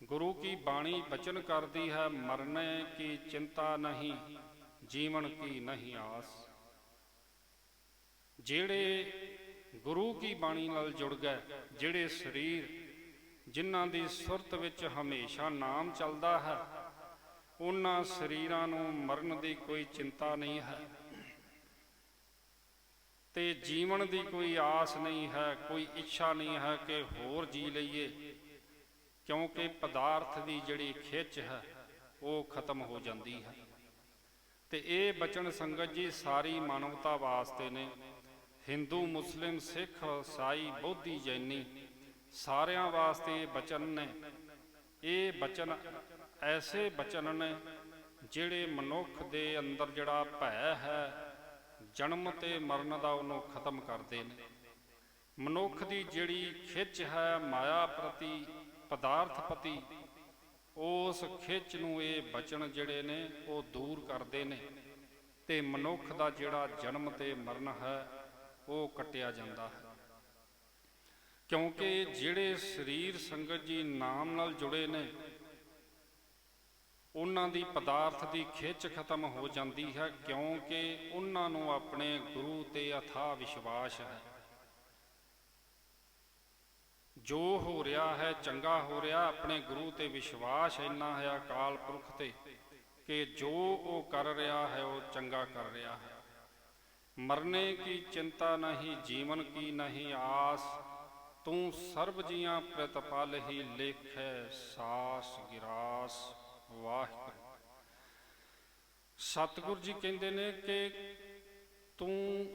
ਗੁਰੂ ਕੀ ਬਾਣੀ ਬਚਨ ਕਰਦੀ ਹੈ, ਮਰਨੇ ਕੀ ਚਿੰਤਾ ਨਹੀਂ, ਜੀਵਨ ਕੀ ਨਹੀਂ ਆਸ। ਜਿਹੜੇ ਗੁਰੂ ਕੀ ਬਾਣੀ ਨਾਲ ਜੁੜ ਗਏ, ਜਿਹੜੇ ਸਰੀਰ ਜਿਨ੍ਹਾਂ ਦੀ ਸੁਰਤ ਵਿੱਚ ਹਮੇਸ਼ਾ ਨਾਮ ਚੱਲਦਾ ਹੈ, ਉਹਨਾਂ ਸਰੀਰਾਂ ਨੂੰ ਮਰਨ ਦੀ ਕੋਈ ਚਿੰਤਾ ਨਹੀਂ ਹੈ। ਤੇ ਜੀਵਨ ਦੀ ਕੋਈ ਆਸ ਨਹੀਂ ਹੈ, ਕੋਈ ਇੱਛਾ ਨਹੀਂ ਹੈ ਕਿ ਹੋਰ ਜੀ ਲਈਏ। ਕਿਉਂਕਿ ਪਦਾਰਥ ਦੀ ਜਿਹੜੀ ਖਿੱਚ ਹੈ, ਉਹ ਖਤਮ ਹੋ ਜਾਂਦੀ ਹੈ। ਤੇ ਇਹ ਬਚਨ ਸੰਗਤ ਜੀ ਸਾਰੀ ਮਾਨਵਤਾ ਵਾਸਤੇ ਨੇ। ਹਿੰਦੂ, ਮੁਸਲਿਮ, ਸਿੱਖ ਈਸਾਈ ਬੋਧੀ, ਜੈਨੀ ਸਾਰਿਆਂ ਵਾਸਤੇ ਇਹ ਬਚਨ ਨੇ। ਇਹ ਬਚਨ ਐਸੇ ਬਚਨ ਨੇ ਜਿਹੜੇ ਮਨੁੱਖ ਦੇ ਅੰਦਰ ਜਿਹੜਾ ਭੈ ਹੈ, ਜਨਮ ਤੇ ਮਰਨ ਦਾ ਉਹਨੂੰ ਖਤਮ ਕਰਦੇ ਨੇ। ਮਨੁੱਖ ਦੀ ਜਿਹੜੀ ਖਿੱਚ ਹੈ, ਮਾਇਆ ਪ੍ਰਤੀ ਪਦਾਰਥ ਪ੍ਰਤੀ ਉਸ ਖਿੱਚ ਨੂੰ ਇਹ ਬਚਨ ਜਿਹੜੇ ਨੇ ਉਹ ਦੂਰ ਕਰਦੇ ਨੇ ਤੇ ਮਨੁੱਖ ਦਾ ਜਿਹੜਾ ਜਨਮ ਤੇ ਮਰਨ ਹੈ, ਉਹ ਕੱਟਿਆ ਜਾਂਦਾ ਹੈ। ਕਿਉਂਕਿ ਜਿਹੜੇ ਸਰੀਰ ਸੰਗਤ ਜੀ ਨਾਮ ਨਾਲ ਜੁੜੇ ਨੇ, ਉਹਨਾਂ ਦੀ ਪਦਾਰਥ ਦੀ ਖਿੱਚ ਖਤਮ ਹੋ ਜਾਂਦੀ ਹੈ ਕਿਉਂਕਿ ਉਹਨਾਂ ਨੂੰ ਆਪਣੇ ਗੁਰੂ ਤੇ ਅਥਾ ਵਿਸ਼ਵਾਸ ਹੈ। ਜੋ ਹੋ ਰਿਹਾ ਹੈ, ਚੰਗਾ ਹੋ ਰਿਹਾ, ਆਪਣੇ ਗੁਰੂ ਤੇ ਵਿਸ਼ਵਾਸ ਇੰਨਾ ਹੈ ਅਕਾਲ ਪੁਰਖ ਤੇ ਕਿ ਜੋ ਉਹ ਕਰ ਰਿਹਾ ਹੈ, ਉਹ ਚੰਗਾ ਕਰ ਰਿਹਾ ਹੈ। ਮਰਨੇ ਕੀ ਚਿੰਤਾ ਨਹੀਂ, ਜੀਵਨ ਕੀ ਨਹੀਂ, ਆਸ ਤੂੰ ਸਰਬ ਜੀਆਂ ਪ੍ਰਤਪਲ ਹੀ ਲੇਖੈ, ਸਾਸ ਗਿਰਾਸ, ਵਾਹਿਗੁਰੂ। ਸਤਿਗੁਰ ਜੀ ਕਹਿੰਦੇ ਨੇ ਕਿ ਤੂੰ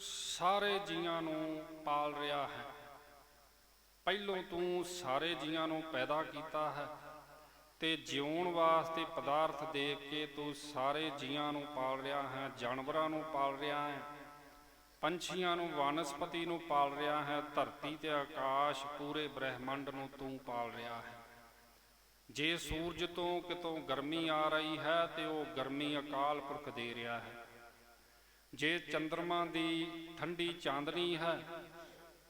ਸਾਰੇ ਜੀਆਂ ਨੂੰ ਪਾਲ ਰਿਹਾ ਹੈ। ਪਹਿਲੋਂ ਤੂੰ ਸਾਰੇ ਜੀਆਂ ਨੂੰ ਪੈਦਾ ਕੀਤਾ ਹੈ ਤੇ ਜਿਉਣ ਵਾਸਤੇ ਪਦਾਰਥ ਦੇ ਕੇ ਤੂੰ ਸਾਰੇ ਜੀਆਂ ਨੂੰ ਪਾਲ ਰਿਹਾ ਹੈ, ਜਾਨਵਰਾਂ ਨੂੰ ਪਾਲ ਰਿਹਾ ਹੈ, ਪੰਛੀਆਂ ਨੂੰ, ਵਨਸਪਤੀ ਨੂੰ ਪਾਲ ਰਿਹਾ ਹੈ, ਧਰਤੀ ਤੇ ਆਕਾਸ਼ ਪੂਰੇ ਬ੍ਰਹਿਮੰਡ ਨੂੰ ਤੂੰ ਪਾਲ ਰਿਹਾ ਹੈ। ਜੇ ਸੂਰਜ ਤੋਂ ਕਿਤੋਂ ਗਰਮੀ ਆ ਰਹੀ ਹੈ ਤੇ ਉਹ ਗਰਮੀ ਅਕਾਲ ਪੁਰਖ ਦੇ ਰਿਹਾ ਹੈ। ਜੇ ਚੰ드ਰਮਾ ਦੀ ਠੰਡੀ ਚਾਂਦਨੀ ਹੈ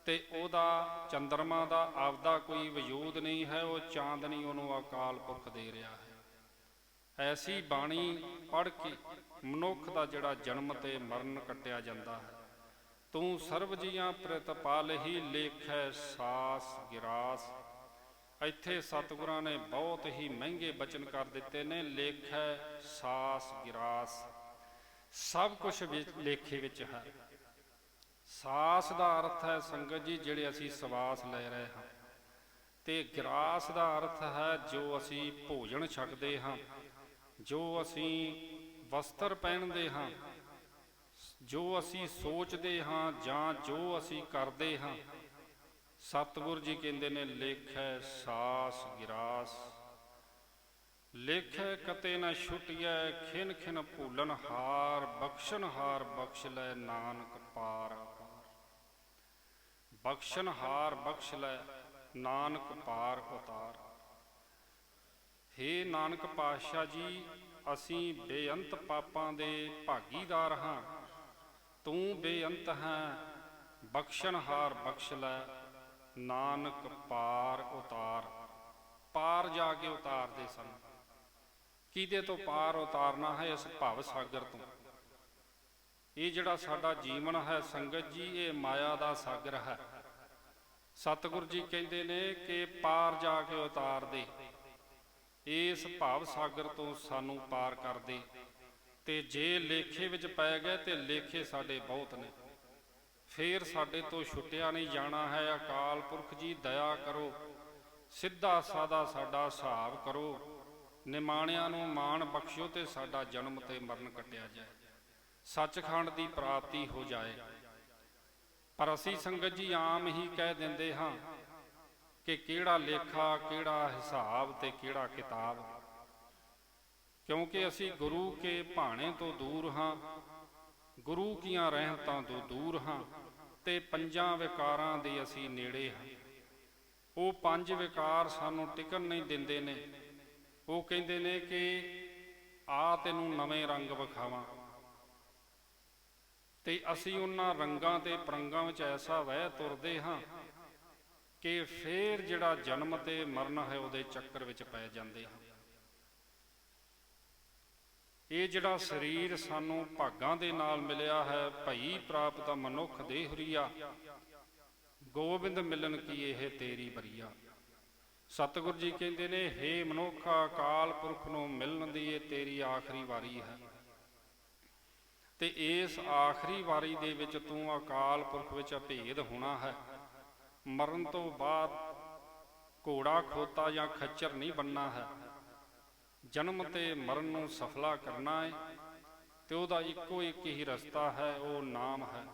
ਤੇ ਉਹਦਾ ਚੰ드ਰਮਾ ਦਾ ਆਪਦਾ ਕੋਈ ਵਜੂਦ ਨਹੀਂ ਹੈ, ਉਹ ਚਾਂਦਨੀ ਉਹਨੂੰ ਅਕਾਲ ਪੁਰਖ ਦੇ ਰਿਹਾ ਹੈ। ਐਸੀ ਬਾਣੀ ਪੜ੍ਹ ਕੇ ਮਨੁੱਖ ਦਾ ਜਿਹੜਾ ਜਨਮ ਤੇ ਮਰਨ ਕੱਟਿਆ ਜਾਂਦਾ ਹੈ। ਤੂੰ ਸਰਬ ਜੀਆਂ ਪ੍ਰਤਪਾਲ ਹੀ ਲੇਖੈ ਸਾਸ ਗਿਰਾਸ। ਇੱਥੇ ਸਤਿਗੁਰਾਂ ਨੇ ਬਹੁਤ ਹੀ ਮਹਿੰਗੇ ਬਚਨ ਕਰ ਦਿੱਤੇ ਨੇ, ਲੇਖੈ ਸਾਸ ਗਿਰਾਸ। ਸਭ ਕੁਝ ਲੇਖੇ ਵਿੱਚ ਹੈ। ਸਾਸ ਦਾ ਅਰਥ ਹੈ ਸੰਗਤ ਜੀ, ਜਿਹੜੇ ਅਸੀਂ ਸਵਾਸ ਲੈ ਰਹੇ ਹਾਂ। ਤੇ ਗਿਰਾਸ ਦਾ ਅਰਥ ਹੈ ਜੋ ਅਸੀਂ ਭੋਜਨ ਛਕਦੇ ਹਾਂ, ਜੋ ਅਸੀਂ ਵਸਤਰ ਪਹਿਨਦੇ ਹਾਂ, ਜੋ ਅਸੀਂ ਸੋਚਦੇ ਹਾਂ ਜਾਂ ਜੋ ਅਸੀਂ ਕਰਦੇ ਹਾਂ। ਸਤਿਗੁਰ ਜੀ ਕਹਿੰਦੇ ਨੇ, ਲੇਖੈ ਸਾਸ ਗਿਰਾਸ, ਲੇਖੈ ਕਤੇ ਨ ਛੁਟਿਐ, ਖਿਨ ਖਿਨ ਭੂਲਨ ਹਾਰ ਬਖਸ਼ਣ ਹਾਰ ਬਖਸ਼ ਲੈ ਨਾਨਕ ਪਾਰ। ਬਖਸ਼ਣ ਹਾਰ ਬਖਸ਼ ਲੈ, ਨਾਨਕ ਪਾਰ ਉਤਾਰ। ਹੇ ਨਾਨਕ ਪਾਤਸ਼ਾਹ ਜੀ, ਅਸੀਂ ਬੇਅੰਤ ਪਾਪਾਂ ਦੇ ਭਾਗੀਦਾਰ ਹਾਂ। ਤੂੰ ਬੇਅੰਤ ਹੈ ਬਖਸ਼ਣਹਾਰ ਬਖਸ਼ ਲੈ, ਨਾਨਕ ਪਾਰ ਉਤਾਰ। ਪਾਰ ਜਾ ਕੇ ਉਤਾਰਦੇ ਸਨ। ਕਿਹਦੇ ਤੋਂ ਪਾਰ ਉਤਾਰਨਾ ਹੈ, ਇਸ ਭਵ ਸਾਗਰ ਤੋਂ? ਇਹ ਜਿਹੜਾ ਸਾਡਾ ਜੀਵਨ ਹੈ, ਸੰਗਤ ਜੀ, ਇਹ ਮਾਇਆ ਦਾ ਸਾਗਰ ਹੈ। ਸਤਿਗੁਰ ਜੀ ਕਹਿੰਦੇ ਨੇ ਕਿ ਪਾਰ ਜਾ ਕੇ ਉਤਾਰ ਦੇ। ਇਸ ਭਾਵ ਸਾਗਰ ਤੋਂ ਸਾਨੂੰ ਪਾਰ ਕਰ ਦੇ। ਤੇ ਜੇ ਲੇਖੇ ਵਿੱਚ ਪੈ ਗਏ ਤੇ ਲੇਖੇ ਸਾਡੇ ਬਹੁਤ ਨੇ। ਫੇਰ ਸਾਡੇ ਤੋਂ ਛੁੱਟਿਆ ਨਹੀਂ ਜਾਣਾ ਹੈ। ਅਕਾਲ ਪੁਰਖ ਜੀ, ਦਇਆ ਕਰੋ। ਸਿੱਧਾ ਸਾਦਾ ਸਾਡਾ ਹਿਸਾਬ ਕਰੋ। ਨਿਮਾਣਿਆਂ ਨੂੰ ਮਾਣ ਬਖਸ਼ਿਓ ਤੇ ਸਾਡਾ ਜਨਮ ਤੇ ਮਰਨ ਕੱਟਿਆ ਜਾਏ। ਸੱਚਖੰਡ ਦੀ ਪ੍ਰਾਪਤੀ ਹੋ ਜਾਏ। ਪਰ ਅਸੀਂ ਸੰਗਤ ਜੀ ਆਮ ਹੀ ਕਹਿ ਦਿੰਦੇ ਹਾਂ ਕਿ ਕਿਹੜਾ ਲੇਖਾ, ਕਿਹੜਾ ਹਿਸਾਬ ਤੇ ਕਿਹੜਾ ਕਿਤਾਬ। ਕਿਉਂਕਿ ਅਸੀਂ ਗੁਰੂ ਕੇ ਭਾਣੇ ਤੋਂ ਦੂਰ ਹਾਂ, ਗੁਰੂ ਕੀਆਂ ਰਹਿਮਤਾਂ ਤੋਂ ਦੂਰ ਹਾਂ ਤੇ ਪੰਜਾਂ ਵਿਕਾਰਾਂ ਦੇ ਅਸੀਂ ਨੇੜੇ ਹਾਂ। ਉਹ ਪੰਜ ਵਿਕਾਰ ਸਾਨੂੰ ਟਿਕਣ ਨਹੀਂ ਦਿੰਦੇ ਨੇ। ਉਹ ਕਹਿੰਦੇ ਨੇ ਕਿ ਆ ਤੈਨੂੰ ਨਵੇਂ ਰੰਗ ਵਿਖਾਵਾਂ। ਤੇ ਅਸੀਂ ਉਹਨਾਂ ਰੰਗਾਂ ਤੇ ਪਰੰਗਾਂ ਵਿੱਚ ਐਸਾ ਵਹਿ ਤੁਰਦੇ ਹਾਂ ਕਿ ਫੇਰ ਜਿਹੜਾ ਜਨਮ ਤੇ ਮਰਨ ਹੈ ਉਹਦੇ ਚੱਕਰ ਵਿੱਚ ਪੈ ਜਾਂਦੇ ਹਾਂ। ਇਹ ਜਿਹੜਾ ਸਰੀਰ ਸਾਨੂੰ ਭਾਗਾਂ ਦੇ ਨਾਲ ਮਿਲਿਆ ਹੈ, ਭਈ ਪ੍ਰਾਪਤ ਮਨੁੱਖ ਦੇਹਰੀਆ ਗੋਬਿੰਦ ਮਿਲਨ ਕੀ ਇਹ ਤੇਰੀ ਬਰੀਆ। ਸਤਿਗੁਰ ਜੀ ਕਹਿੰਦੇ ਨੇ हे ਮਨੁੱਖ, ਅਕਾਲ ਪੁਰਖ ਨੂੰ ਮਿਲਣ ਦੀ ਇਹ ਤੇਰੀ ਆਖਰੀ ਵਾਰੀ ਹੈ। ਤੇ ਇਸ ਆਖਰੀ ਵਾਰੀ ਦੇ ਵਿੱਚ ਤੂੰ ਅਕਾਲ ਪੁਰਖ ਵਿੱਚ ਅਭੇਦ ਹੋਣਾ ਹੈ। ਮਰਨ ਤੋਂ ਬਾਅਦ ਘੋੜਾ, ਖੋਤਾ ਜਾਂ ਖੱਚਰ ਨਹੀਂ ਬੰਨਣਾ ਹੈ। ਜਨਮ ਤੇ ਮਰਨ ਨੂੰ ਸਫਲਾ ਕਰਨਾ ਹੈ ਤੇ ਉਹਦਾ ਇੱਕੋ ਇੱਕ ਹੀ ਰਸਤਾ ਹੈ, ਉਹ ਨਾਮ ਹੈ।